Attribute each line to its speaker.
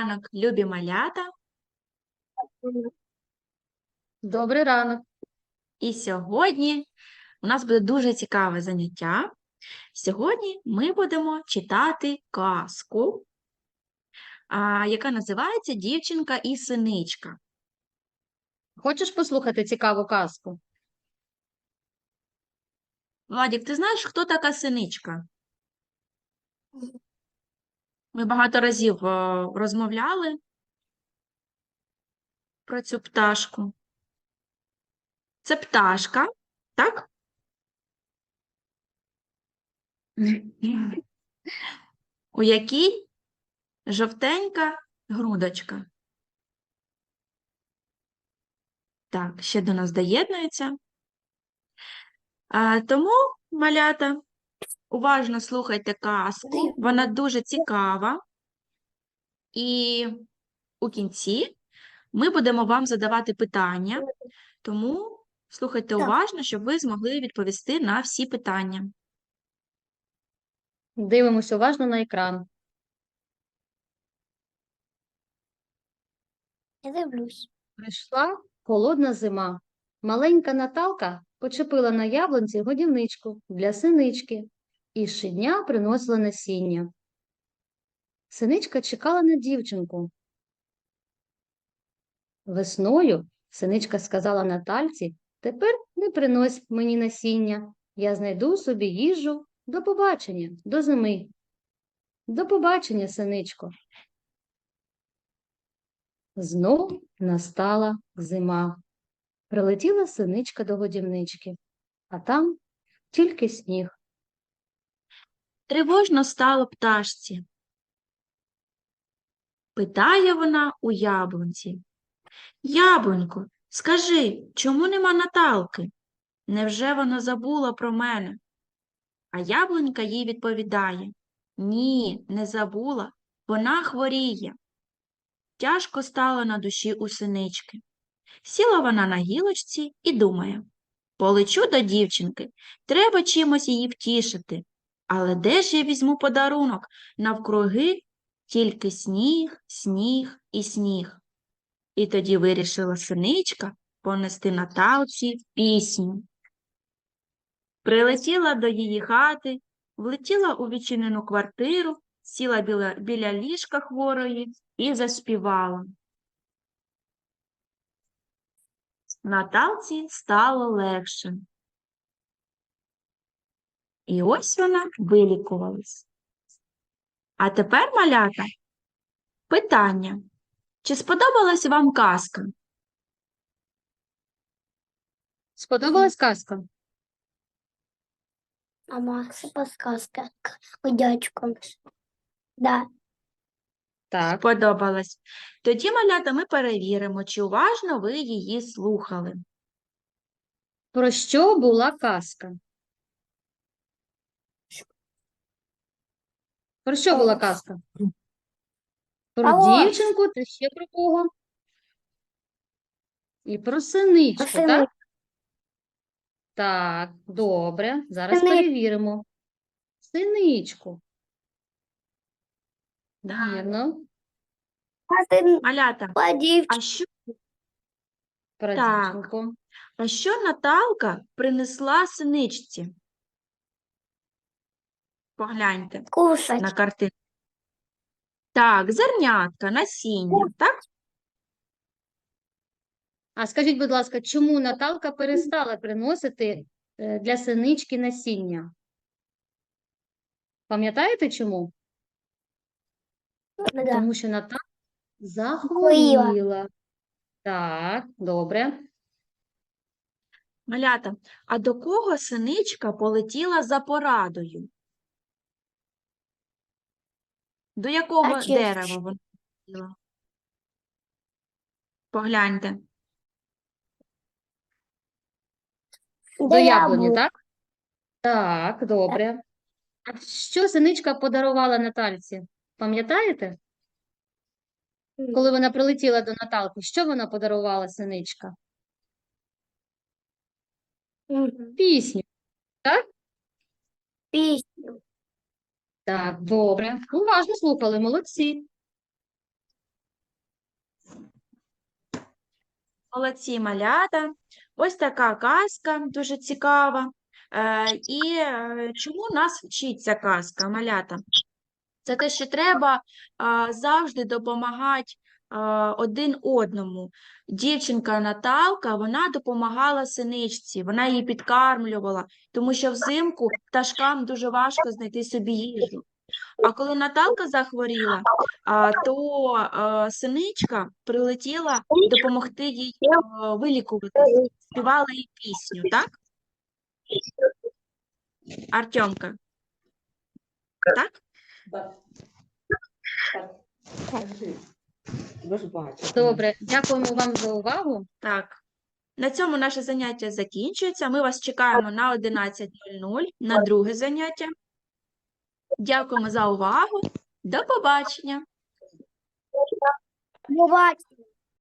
Speaker 1: ранок, любі малята.
Speaker 2: Добрий ранок.
Speaker 1: І сьогодні у нас буде дуже цікаве заняття. Сьогодні ми будемо читати казку, яка називається Дівчинка і синичка.
Speaker 2: Хочеш послухати цікаву казку?
Speaker 1: Владік, ти знаєш, хто така синичка? Ми багато разів е, розмовляли про цю пташку. Це пташка, так? У якій жовтенька грудочка. Так, ще до нас доєднується. А, тому, малята, уважно слухайте казку, вона дуже цікава. І у кінці ми будемо вам задавати питання, тому слухайте
Speaker 3: Так.
Speaker 1: уважно, щоб ви змогли відповісти на всі питання.
Speaker 2: Дивимося уважно на екран.
Speaker 3: Я дивлюсь.
Speaker 2: Прийшла холодна зима. Маленька Наталка почепила на яблунці годівничку для синички і щодня приносила насіння. Синичка чекала на дівчинку. Весною синичка сказала Натальці, тепер не принось мені насіння, я знайду собі їжу. До побачення, до зими. До побачення, синичко. Знов настала зима. Прилетіла синичка до годівнички, а там тільки сніг.
Speaker 1: Тривожно стало пташці. Питає вона у яблунці. Яблунько, скажи, чому нема Наталки? Невже вона забула про мене? А яблунька їй відповідає Ні, не забула, вона хворіє. Тяжко стало на душі у синички. Сіла вона на гілочці і думає Полечу до дівчинки, треба чимось її втішити. Але де ж я візьму подарунок? Навкруги тільки сніг, сніг і сніг. І тоді вирішила синичка понести Наталці пісню. Прилетіла до її хати, влетіла у відчинену квартиру, сіла біля, біля ліжка хворої і заспівала. Наталці стало легше. І ось вона вилікувалась. А тепер, малята, питання. Чи сподобалась вам казка?
Speaker 2: Сподобалась казка?
Speaker 3: А Макса подсказка к дядькам. Да.
Speaker 2: Так.
Speaker 1: Сподобалась. Тоді, малята, ми перевіримо, чи уважно ви її слухали.
Speaker 2: Про що була казка? Про що була казка? Про
Speaker 3: А ось.
Speaker 2: дівчинку та ще про кого? І про синичку,
Speaker 3: Сини-
Speaker 2: так? Так, добре. Зараз
Speaker 3: Сини-
Speaker 2: перевіримо. Синичку.
Speaker 1: Да.
Speaker 2: Вірно.
Speaker 3: А ти
Speaker 1: Малята, а що,
Speaker 2: Про
Speaker 1: Так.
Speaker 2: дівчинку.
Speaker 1: а що Наталка принесла синичці? Погляньте
Speaker 3: Кушать.
Speaker 1: на картину. Так, зернятка, насіння, так?
Speaker 2: А скажіть, будь ласка, чому Наталка перестала приносити е, для синички насіння? Пам'ятаєте чому?
Speaker 3: Да.
Speaker 2: Тому що Наталка
Speaker 3: Захворіла.
Speaker 2: захворіла. Так, добре.
Speaker 1: Малята, а до кого синичка полетіла за порадою? До якого
Speaker 3: чи-
Speaker 1: дерева вона полетіла? Погляньте.
Speaker 2: До яблуні, так? Так, добре. А що синичка подарувала Натальці? Пам'ятаєте? Коли вона прилетіла до Наталки, що вона подарувала синичка? Пісню.
Speaker 3: Пісню.
Speaker 2: Так, добре. Уважно слухали, молодці.
Speaker 1: Молодці малята. Ось така казка дуже цікава. Е, І е, чому нас вчиться казка малята? Це те, що треба е, завжди допомагати один одному. Дівчинка Наталка, вона допомагала синичці, вона її підкармлювала, тому що взимку пташкам дуже важко знайти собі їжу. А коли Наталка захворіла, то синичка прилетіла допомогти їй вилікуватися, співала їй пісню, так? Артемка, так?
Speaker 4: Ви ж бачите.
Speaker 2: Добре, дякуємо вам за увагу.
Speaker 1: Так. На цьому наше заняття закінчується. Ми вас чекаємо на 11.00 на друге заняття. Дякуємо за увагу. До побачення!
Speaker 3: Бувайте.